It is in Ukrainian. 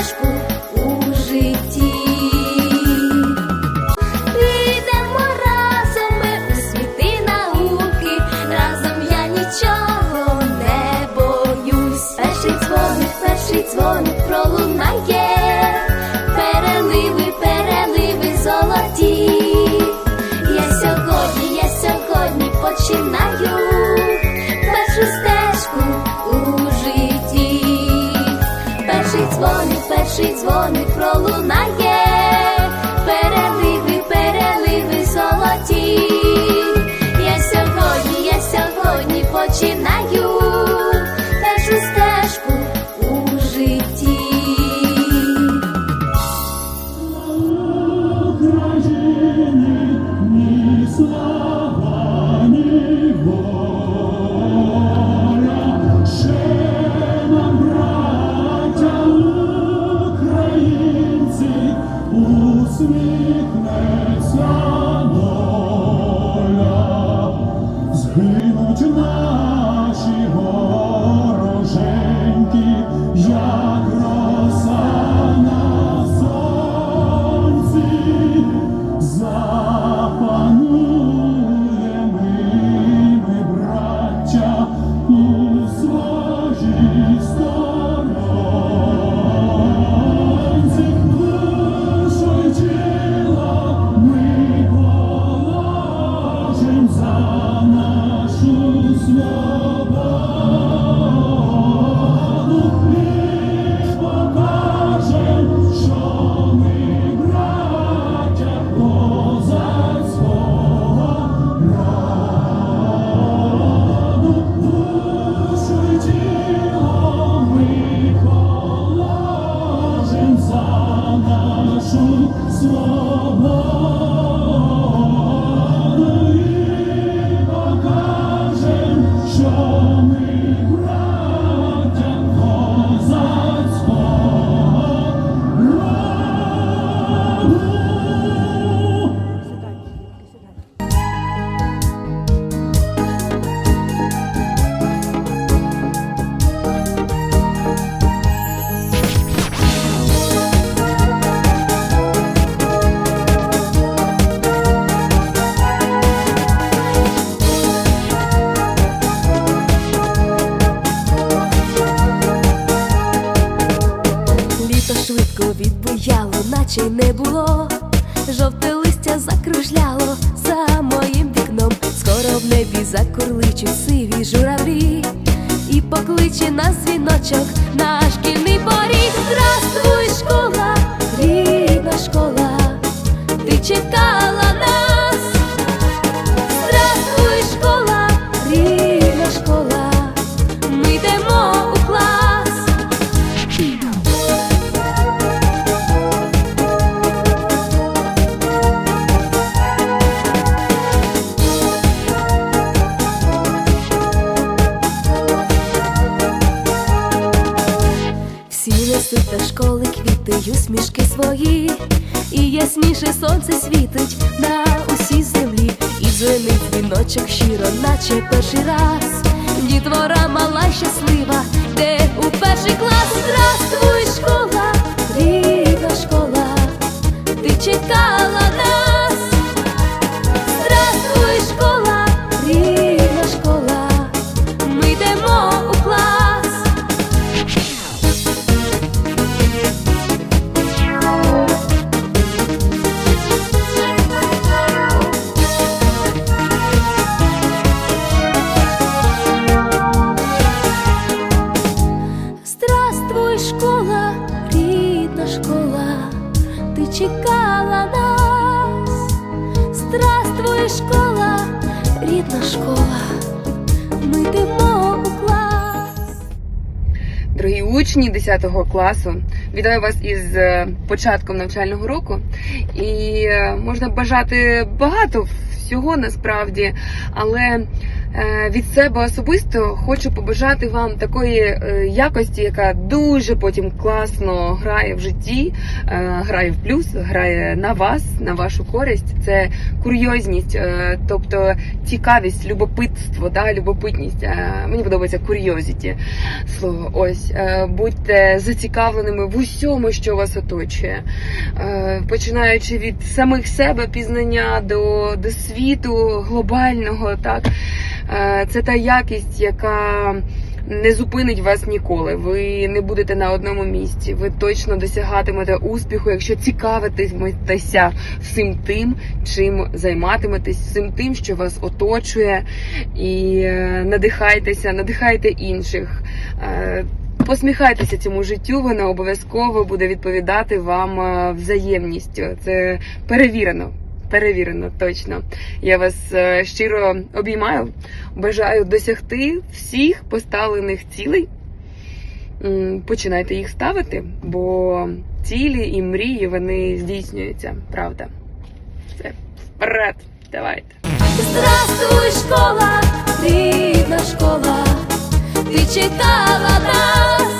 Rajput. Lord. відбуяло, наче й не було. Жовте листя закружляло за моїм вікном. Скоро в небі закурличуть сиві журавлі і покличе нас віночок на шкільний поріг. твої, і ясніше сонце світить на усій землі, і дзвенить віночок щиро, наче перший раз. Дітвора мала щаслива, де у перший клас здравствуй школа, рідна школа, ти чекала. Учні 10 класу, вітаю вас із е, початком навчального року. І е, можна бажати багато всього насправді, але е, від себе особисто хочу побажати вам такої е, якості, яка дуже потім класно грає в житті, е, грає в плюс, грає на вас, на вашу користь. Це курйозність, тобто цікавість, любопитство, да, любопитність. Мені подобається курйозіті слово. Ось будьте зацікавленими в усьому, що вас оточує, починаючи від самих себе пізнання до, до світу глобального, так Е, це та якість, яка. Не зупинить вас ніколи. Ви не будете на одному місці. Ви точно досягатимете успіху, якщо цікавитиметеся всім тим, чим займатиметесь, всім тим, що вас оточує, і е, надихайтеся, надихайте інших. Е, Посміхайтеся цьому життю, воно обов'язково буде відповідати вам взаємністю. Це перевірено. Перевірено, точно. Я вас е, щиро обіймаю. Бажаю досягти всіх поставлених цілей. Починайте їх ставити, бо цілі і мрії вони здійснюються, правда. Все, вперед, давайте. Здравствуй, школа, рідна школа, ти чекала нас.